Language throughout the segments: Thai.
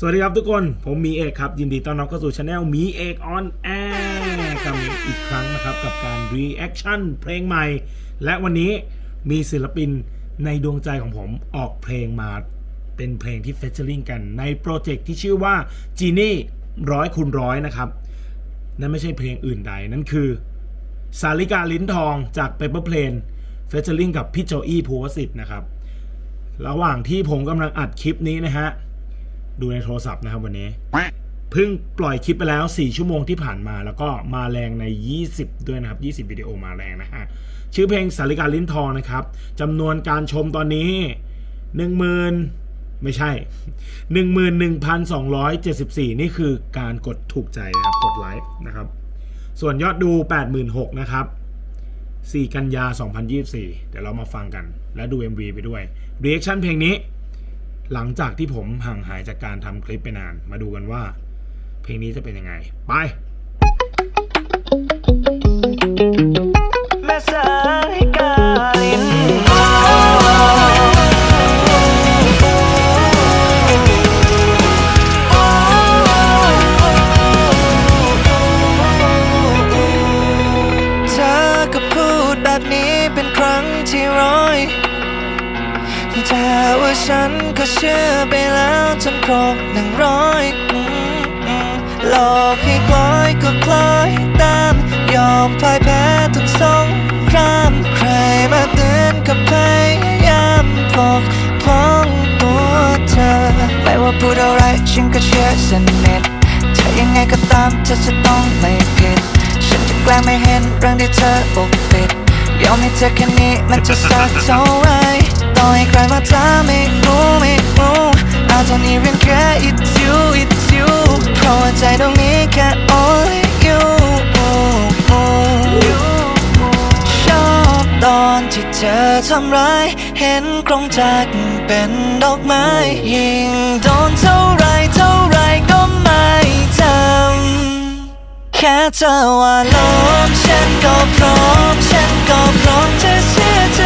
สวัสดีครับทุกคน ผมมีเอกครับ ยินดีต้อนรับเข้าสู่ช anel มีเอกออนแอร์กันอีกครั้งนะครับ กับการ reaction เพลงใหม่ และวันนี้มีศิลปินในดวงใจของผมออกเพลงมาเป็นเพลงที่เฟเจอริงกันในโปรเจกต์ที่ชื่อว่า Genie ร้อยคูณร้อยนะครับ นั่นไม่ใช่เพลงอื่นใด นั่นคือสาริกาลิ้นทองจาก Paper Plane เฟเจอริงกับพี่โจอี้ภูวสิทธิ์นะครับ ระหว่างที่ผมกำลังอัดคลิปนี้นะฮะ ดูในโทรศัพท์นะครับวันนี้เพิ่งปล่อยคลิปไปแล้ว 4 ชั่วโมงที่ผ่านมา แล้วก็มาแรงใน 20 ด้วยนะครับ 20 วิดีโอมาแรงนะฮะ ชื่อเพลงสาริกาลิ้นทองนะครับจำนวนการชมตอนนี้ 10,000 ไม่ใช่ 11,274 นี่คือการกดถูกใจนะครับ กดไลค์นะครับ ส่วนยอดดู 86,000นะครับ 4 กันยา 2024 เดี๋ยวเรามาฟังกัน และดู MV ไปด้วย reaction เพลงนี้ หลังจากที่ผมห่างหายจากการทำคลิปไปนาน มาดูกันว่า เพลงนี้จะเป็นยังไง ไป แม่สา แต่ว่าฉันก็เชื่อไปแล้วจนครบหนึ่งร้อยหลอกให้คล้อยก็คล้อยตามยอมพ่ายแพ้ทุกสงครามใครมาเตือนก็พยายามปกป้องตัวเธอ ไม่ว่าพูดอะไรฉันก็เชื่อสนิทเธอยังไงก็ตามเธอจะต้องไม่ผิดฉันจะแกล้งไม่เห็นเรื่องที่เธอปกปิดยอมให้เธอแค่นี้มันจะสักเท่าไร ต่อให้ใครมาถามไม่รู้ไม่รู้อาจจะนี้เรียนแค่ it's you it's you เพราะว่าใจตรงนี้แค่ only you ชอบตอนที่เธอทำร้าย เห็นกรงจักเป็นดอกไม้ยิ่งโดนเท่าไรเท่าไรก็ไม่จำแค่เธอว่าลมฉันก็พร้อม ฉันก็พร้อมจะเชื่อใจแ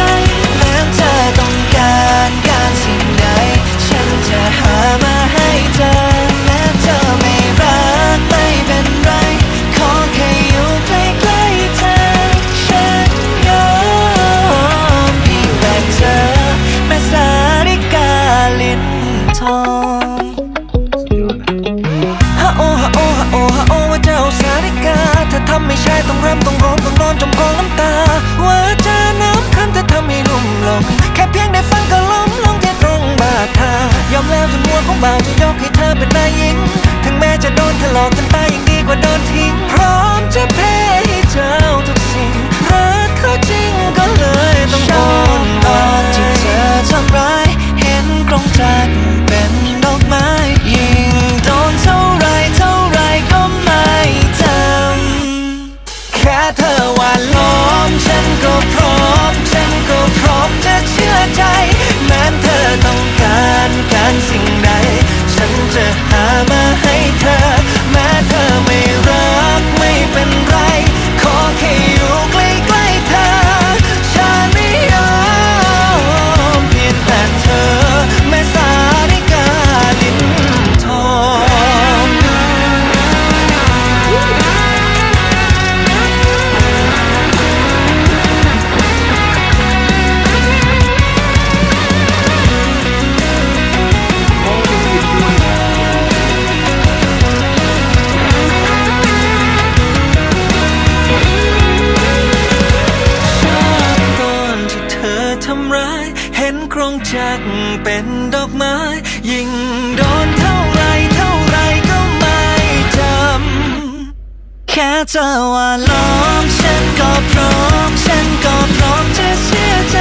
ว่าล้อมฉันก็พร้อม ฉันก็พร้อมจะเชื่อใจ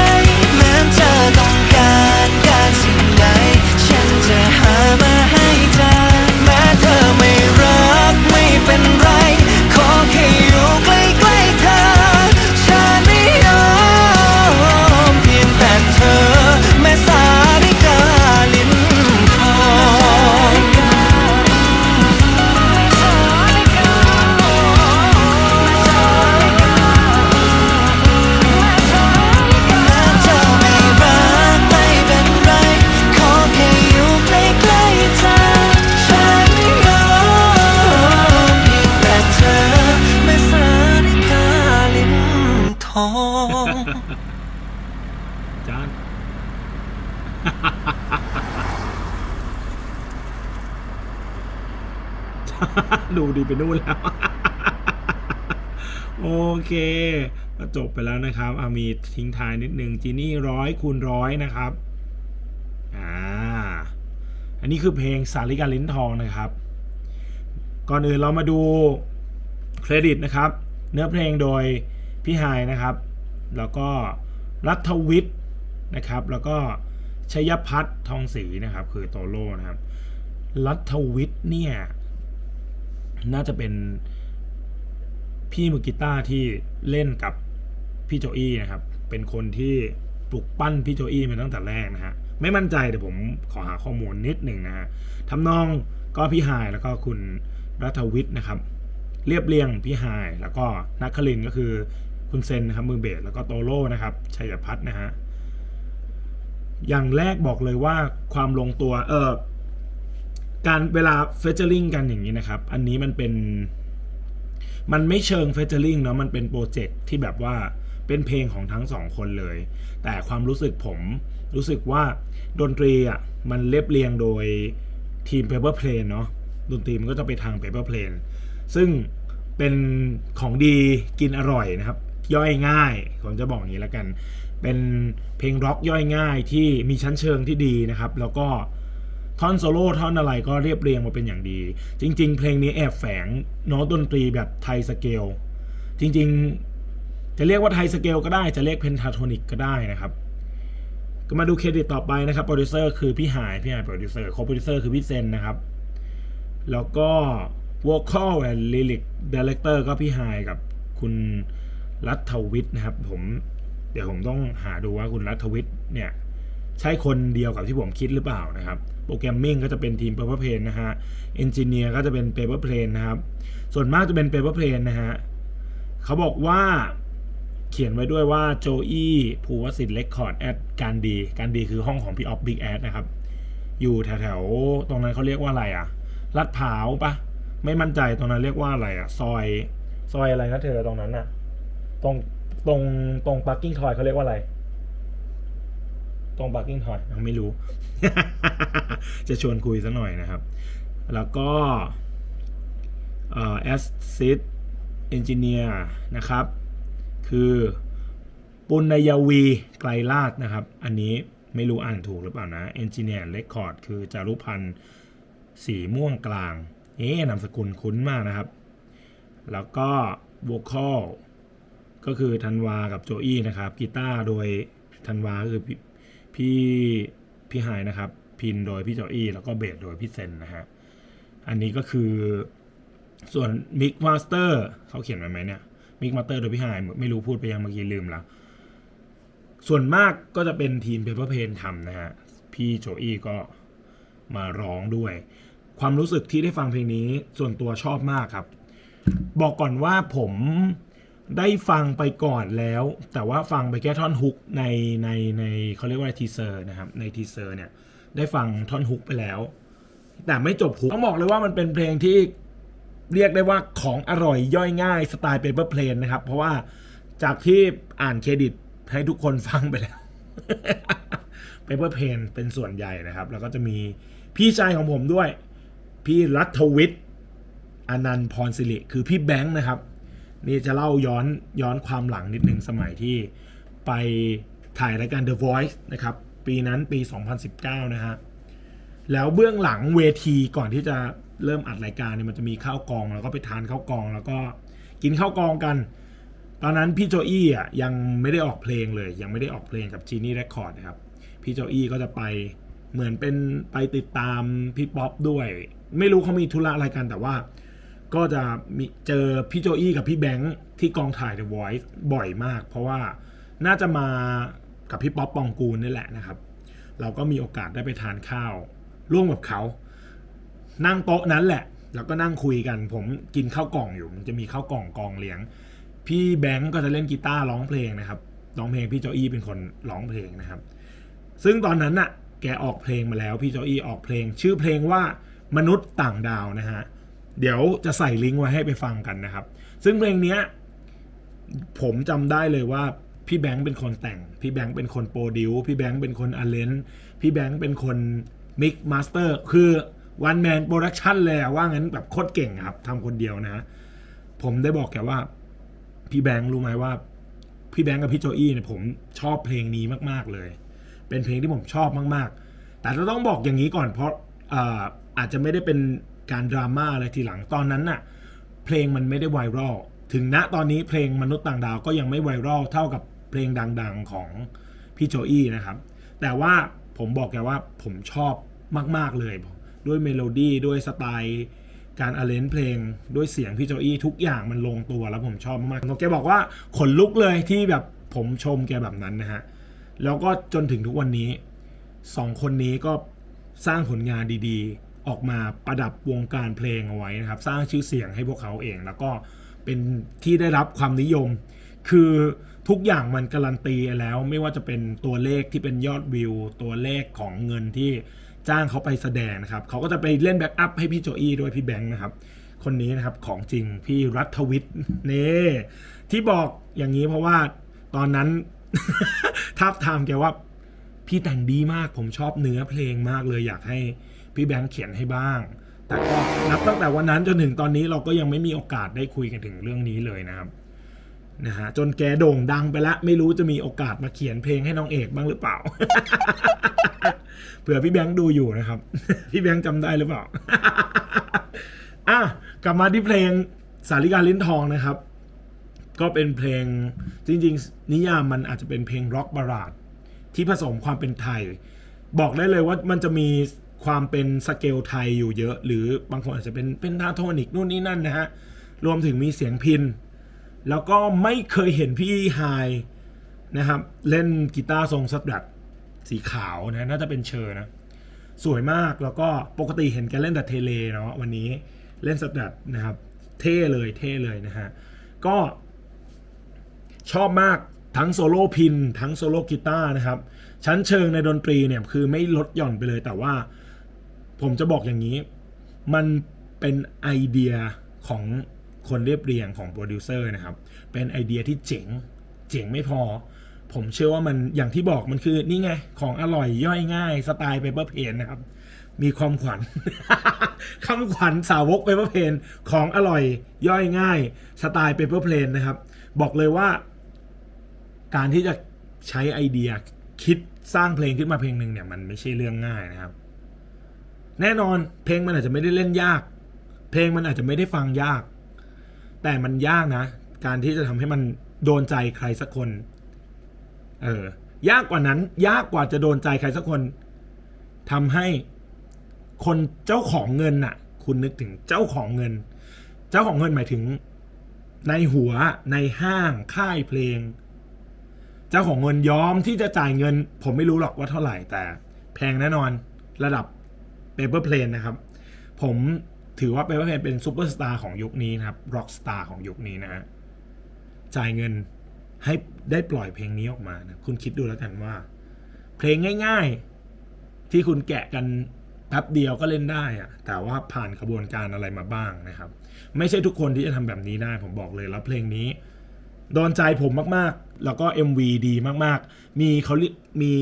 ดูดีไปนู่นแล้ว โอเคก็จบไปแล้วนะครับอามีทิ้งท้ายนิดนึงจีนี่ร้อยคูณร้อยนะครับอ่าอันนี้คือเพลงสาริกาลิ้นทองนะครับ ก่อนอื่นเรามาดูเครดิตนะครับ เนื้อเพลงโดยพี่ไฮายนะครับ แล้วก็รัฐวิทย์นะครับ แล้วก็ชยพัฒน์ทองศรีนะครับ คือโตโรนะครับ รัฐวิทย์เนี่ย น่าจะเป็นพี่มือกีตาร์ที่เล่นกับพี่โจอี้นะครับ เป็นคนที่ปลุกปั้นพี่โจอี้มาตั้งแต่แรกนะฮะ ไม่มั่นใจแต่ผมขอหาข้อมูลนิดหนึ่งนะฮะทำนองก็พี่หายแล้วก็คุณรัฐวิทย์นะครับ เรียบเรียงพี่หายแล้วก็นักคลินก็คือคุณเซนนะครับมือเบสแล้วก็โตโร่นะครับชัยพัฒน์นะฮะอย่างแรกบอกเลยว่าความลงตัวเออ การเวลาเฟเจอริงกันอย่างนี้นะครับ อันนี้มันเป็นมันไม่เชิงเฟเจอริงเนาะมันเป็นโปรเจกต์ที่แบบว่าเป็นเพลงของทั้งสองคนเลย แต่ความรู้สึกผมรู้สึกว่าดนตรีอะมันเรียบเรียงโดยทีม Paper Plane เนาะดนตรีมันก็จะไปทาง Paper Plane ซึ่งเป็นของดีกินอร่อยนะครับ ย่อยง่าย ผมจะบอกอย่างนี้แล้วกัน เป็นเพลงร็อกย่อยง่ายที่มีชั้นเชิงที่ดีนะครับ แล้วก็ ท่อนโซโล่ท่อนอะไรก็เรียบเรียงมาเป็นอย่างดี จริง ๆ เพลงนี้แอบแฝงโน้ตดนตรีแบบไทยสเกล จริง ๆ จะเรียกว่าไทยสเกลก็ได้จะเรียกเพนทาโทนิกก็ได้นะครับก็มาดูเครดิตต่อไปนะครับโปรดิวเซอร์คือพี่หายพี่หายโปรดิวเซอร์โคโปรดิวเซอร์คือพี่เซนนะครับ แล้วก็ vocal and lyric director ก็พี่หายกับคุณรัฐวิทย์นะครับ ผมเดี๋ยวผมต้องหาดูว่าคุณรัฐวิทย์เนี่ย ใช่คนเดียวกับที่ผมคิดหรือเปล่านะครับ โปรแกรมมิ่งก็จะเป็นทีม Paper Plane นะฮะเอนจิเนียร์ก็จะเป็น Paper Plane นะครับ ส่วนมากจะเป็น Paper Plane นะฮะเขาบอกว่าเขียนไว้ด้วยว่าโจอี้ภูวสิทธิ์เลคคอร์ดแอดการดี การดีคือห้องของพี่ออฟบิ๊กแอดนะครับ อยู่แถวๆ ตรงนั้นเขาเรียกว่าอะไรอะลาดพร้าวปะไม่มั่นใจตรงนั้นเรียกว่าอะไรอะซอย ซอยอะไรนะเธอตรงนั้นอะตรงตรงตรงปาร์กิ้งทอยเขาเรียกว่าอะไร ตรงปาร์กิ้งทอยยังไม่รู้ จะชวนคุยซะหน่อยนะครับ แล้วก็แอสซิดเอนจิเนียร์นะครับ คือปุณยวีไกรลาดนะครับ อันนี้ไม่รู้อ่านถูกหรือเปล่านะเอนจิเนียร์เรคคอร์ดคือจารุพันธ์สีม่วงกลาง เอ๊นามสกุลคุ้นมากนะครับ แล้วก็ vocal ก็คือธันวากับโจอี้นะครับกีตาร์โดยธันวาคือ พี่พี่ไฮนะครับ พินโดยพี่โจอี้แล้วก็เบสโดยพี่เซนนะฮะ อันนี้ก็คือ ส่วนมิกมาสเตอร์เขาเขียนไว้ไหมเนี่ยมิกมาสเตอร์โดยพี่ไฮไม่รู้พูดไปยังเมื่อกี้ลืมแล้ว ส่วนมากก็จะเป็นทีม Paper Plane ทำนะฮะ พี่โจอี้ก็มาร้องด้วย ความรู้สึกที่ได้ฟังเพลงนี้ส่วนตัวชอบมากครับ บอกก่อนว่าผม ได้ฟังไปก่อนแล้ว แต่ว่าฟังไปแค่ท่อนฮุกในในในเขาเรียกว่าทีเซอร์นะครับในทีเซอร์เนี่ยได้ฟังท่อนฮุกไปแล้ว แต่ไม่จบฮุกต้องบอกเลยว่ามันเป็นเพลงที่เรียกได้ว่าของอร่อยย่อยง่ายสไตล์เปเปอร์เพลนนะครับ เพราะว่าจากที่อ่านเครดิตให้ทุกคนฟังไปแล้วเปเปอร์เพนเป็นส่วนใหญ่นะครับ แล้วก็จะมีพี่ชายของผมด้วย พี่รัฐวิทย์อนันต์พรสิริคือพี่แบงค์นะครับ นี่จะเล่าย้อนย้อนความหลังนิดนึงสมัยที่ไปถ่ายรายการ The Voice นะครับ ปีนั้นปี 2019 นะฮะ แล้วเบื้องหลังเวทีก่อนที่จะเริ่มอัดรายการเนี่ยมันจะมีข้าวกอง แล้วก็ไปทานข้าวกอง แล้วก็กินข้าวกองกัน ตอนนั้นพี่โจอี้อะยังไม่ได้ออกเพลงเลย ยังไม่ได้ออกเพลงกับจีนี่เรคคอร์ดนะครับ พี่โจอี้ก็จะไปเหมือนเป็นไปติดตามพี่ป๊อปด้วย ไม่รู้เขามีธุระอะไรกันแต่ว่า ก็จะมีเจอพี่โจอี้กับพี่แบงค์ที่กองถ่าย The Voice บ่อยมาก เพราะว่าน่าจะมากับพี่ป๊อปปองกูลนี่แหละนะครับ เราก็มีโอกาสได้ไปทานข้าว ร่วมกับเขา นั่งโต๊ะนั้นแหละ แล้วก็นั่งคุยกัน ผมกินข้าวกล่องอยู่ มันจะมีข้าวกล่องกองเลี้ยง พี่แบงก์ก็จะเล่นกีตาร์ร้องเพลงนะครับร้องเพลงพี่โจอี้เป็นคนร้องเพลงนะครับ ซึ่งตอนนั้นน่ะ แกออกเพลงมาแล้ว พี่โจอี้ออกเพลง ชื่อเพลงว่ามนุษย์ต่างดาวนะฮะ เดี๋ยวจะใส่ลิงก์ไว้ให้ไปฟังกันนะครับ ซึ่งเพลงนี้ผมจำได้เลยว่าพี่แบงค์เป็นคนแต่ง พี่แบงค์เป็นคนโปรดิวพี่แบงค์เป็นคนอเลนพี่แบงค์เป็นคนมิกมาสเตอร์คือวันแมนโปรดักชันเลยอะว่างั้นแบบโคตรเก่งครับทำคนเดียวนะ ผมได้บอกแกว่า พี่แบงค์รู้ไหมว่า พี่แบงค์กับพี่โจอี้เนี่ยผมชอบเพลงนี้มาก ๆเลย เป็นเพลงที่ผมชอบมาก ๆ แต่เราต้องบอกอย่างนี้ก่อนเพราะออาจจะไม่ได้เป็น การดราม่าอะไรทีหลังตอนนั้นน่ะเพลงมันไม่ได้ไวรัลถึงณตอนนี้เพลงมนุษย์ต่างดาวก็ยังไม่ไวรัลเท่ากับเพลงดังๆของพี่โจอี้นะครับ แต่ว่าผมบอกแกว่าผมชอบมาก ๆเลย ด้วยเมโลดี้ด้วยสไตล์การอเลนเพลงด้วยเสียงพี่โจอี้ทุกอย่างมันลงตัวแล้วผมชอบมากๆแกบอกว่าขนลุกเลยที่แบบผมชมแกแบบนั้นนะฮะ แล้วก็จนถึงทุกวันนี้สองคนนี้ก็สร้างผลงานดีๆ ออกมาประดับวงการเพลงเอาไว้นะครับ สร้างชื่อเสียงให้พวกเขาเอง แล้วก็เป็นที่ได้รับความนิยม คือทุกอย่างมันการันตีแล้วไม่ว่าจะเป็นตัวเลขที่เป็นยอดวิว ตัวเลขของเงินที่จ้างเขาไปแสดงนะครับ เขาก็จะไปเล่นแบ็กอัพให้พี่โจอี้ด้วยพี่แบงค์นะครับ คนนี้นะครับของจริงพี่รัฐวิทย์นี่ที่บอกอย่างนี้เพราะว่าตอนนั้นทับทามแกว่าพี่แต่งดีมากผมชอบเนื้อเพลงมากเลยอยากให้ พี่แบงค์เขียนให้บ้าง แต่ก็นับตั้งแต่วันนั้นจนถึงตอนนี้เราก็ยังไม่มีโอกาสได้คุยกันถึงเรื่องนี้เลยนะครับนะฮะจนแกโด่งดังไปล้วไม่รู้จะมีโอกาสมาเขียนเพลงให้น้องเอกบ้างหรือเปล่า เผื่อพี่แบงค์ดูอยู่นะครับ พี่แบงค์จำได้หรือเปล่าอะกลับมาที่เพลงสาริกาลิ้นทองนะครับ ก็เป็นเพลงจริง ๆ นิยามมันอาจจะเป็นเพลงร็อกบาราดที่ผสมความเป็นไทย บอกได้เลยว่ามันจะมี ความเป็นสเกลไทยอยู่เยอะ หรือบางคนอาจจะเป็นเป็นทาโทนิกนู่นนี่นั่นนะฮะ รวมถึงมีเสียงพิน แล้วก็ไม่เคยเห็นพี่ไฮนะครับ เล่นกีตาร์ทรงสตรัทสีขาวนะน่าจะเป็นเชอร์นะ สวยมากแล้วก็ปกติเห็นแกเล่นแต่เทเลเนาะวันนี้เล่นสตรัทนะครับ เท่เลยเท่เลยนะฮะ ก็ชอบมากทั้งโซโล่พิน ทั้งโซโล่กีตาร์นะครับ ชั้นเชิงในดนตรีเนี่ยคือไม่ลดหย่อนไปเลยแต่ว่า ผมจะบอกอย่างนี้ มันเป็นไอเดียของคนเรียบเรียงของโปรดิวเซอร์นะครับ เป็นไอเดียที่เจ๋ง เจ๋งไม่พอ ผมเชื่อว่ามันอย่างที่บอกมันคือนี่ไง ของอร่อยย่อยง่าย สไตล์เปเปอร์เพนนะครับ มีความขวัญคำขวัญสาวกเปเปอร์เพนของอร่อยย่อยง่าย สไตล์เปเปอร์เพลนนะครับ บอกเลยว่า การที่จะใช้ไอเดียคิดสร้างเพลงขึ้นมาเพลงหนึ่งเนี่ยมันไม่ใช่เรื่องง่ายนะครับ แน่นอนเพลงมันอาจจะไม่ได้เล่นยาก เพลงมันอาจจะไม่ได้ฟังยาก แต่มันยากนะ การที่จะทำให้มันโดนใจใครสักคน เออ ยากกว่านั้น ยากกว่าจะโดนใจใครสักคนทำให้คนเจ้าของเงินน่ะ คุณนึกถึงเจ้าของเงิน เจ้าของเงินหมายถึง ในหัวในห้างค่ายเพลง เจ้าของเงินยอมที่จะจ่ายเงิน ผมไม่รู้หรอกว่าเท่าไหร่แต่ แพงแน่นอนระดับ เปเปอร์เพลนนะครับ ผมถือว่าเปเปอร์เพลนเป็นซูเปอร์สตาร์ของยุคนี้นะครับร็อกสตาร์ของยุคนี้นะฮะจ่ายเงินให้ได้ปล่อยเพลงนี้ออกมานะคุณคิดดูแล้วกันว่า เพลงง่าย ๆ ที่คุณแกะกันแป๊บเดียวก็เล่นได้อะแต่ว่าผ่านกระบวนการอะไรมาบ้างนะครับ ไม่ใช่ทุกคนที่จะทำแบบนี้ได้ผมบอกเลยแล้วเพลงนี้โดนใจผมมากๆ แล้วก็ MV ดีมากๆ มีเขาเรียกมี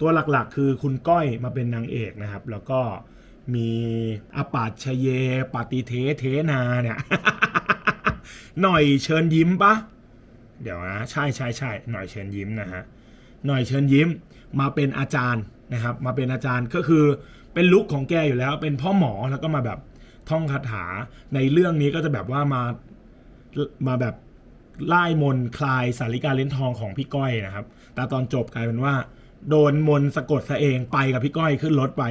ตัวหลักๆ คือคุณก้อยมาเป็นนางเอกนะครับ แล้วก็มีอาปาชเยปาติเทเทนาเนี่ย หน่อยเชิญยิ้มปะเดี๋ยวนะใช่ใช่ใช่หน่อยเชิญยิ้มนะฮะหน่อยเชิญยิ้มมาเป็นอาจารย์นะครับ มาเป็นอาจารย์ก็คือเป็นลุคของแกอยู่แล้วเป็นพ่อหมอแล้วก็มาแบบท่องคาถาในเรื่องนี้ก็จะแบบว่ามามาแบบไล่มนคลายสาริกาเล่นทองของพี่ก้อยนะครับ แต่ตอนจบกลายเป็นว่า โดนมนสะกดซะเองไปกับพี่ก้อยขึ้นรถไป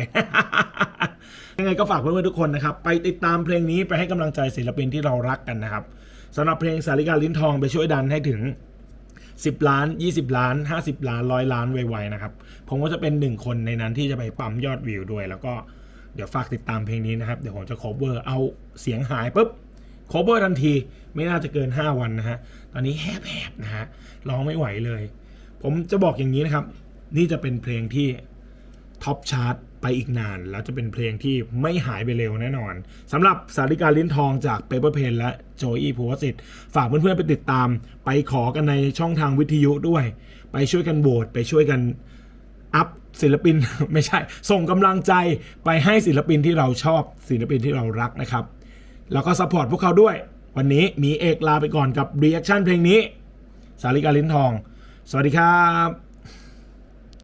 ยังไงก็ฝากเพื่อนๆทุกคนนะครับ ไปติดตามเพลงนี้ไปให้กำลังใจศิลปินที่เรารักกันนะครับสำหรับเพลงสาริกาลิ้นทองไปช่วยดันให้ถึง 10 ล้าน 20 ล้าน 50 ล้านร้อยล้านไวๆนะครับ ผมก็จะเป็นหนึ่งคนในนั้นที่จะไปปั๊มยอดวิวด้วย แล้วก็เดี๋ยวฝากติดตามเพลงนี้นะครับ เดี๋ยวผมจะ cover เอาเสียงหายปุ๊บ cover ทันทีไม่น่าจะเกิน 5 วันนะฮะตอนนี้แหบๆนะฮะร้องไม่ไหวเลย ผมจะบอกอย่างนี้นะครับ นี่จะเป็นเพลงที่ท็อปชาร์ตไปอีกนาน แล้วจะเป็นเพลงที่ไม่หายไปเร็วแน่นอนสำหรับสาริกาลิ้นทองจาก Paper Pen และโจอี้ภูวสิทธิ์ฝากเพื่อนๆไปติดตาม ไปขอกันในช่องทางวิทยุด้วย ไปช่วยกันโหวตไปช่วยกันอัพศิลปินไม่ใช่ ส่งกำลังใจไปให้ศิลปินที่เราชอบศิลปินที่เรารักนะครับ แล้วก็ซัพพอร์ตพวกเขาด้วย วันนี้มีเอกลาไปก่อนกับรีแอคชั่นเพลงนี้ สาริกาลิ้นทอง สวัสดีครับ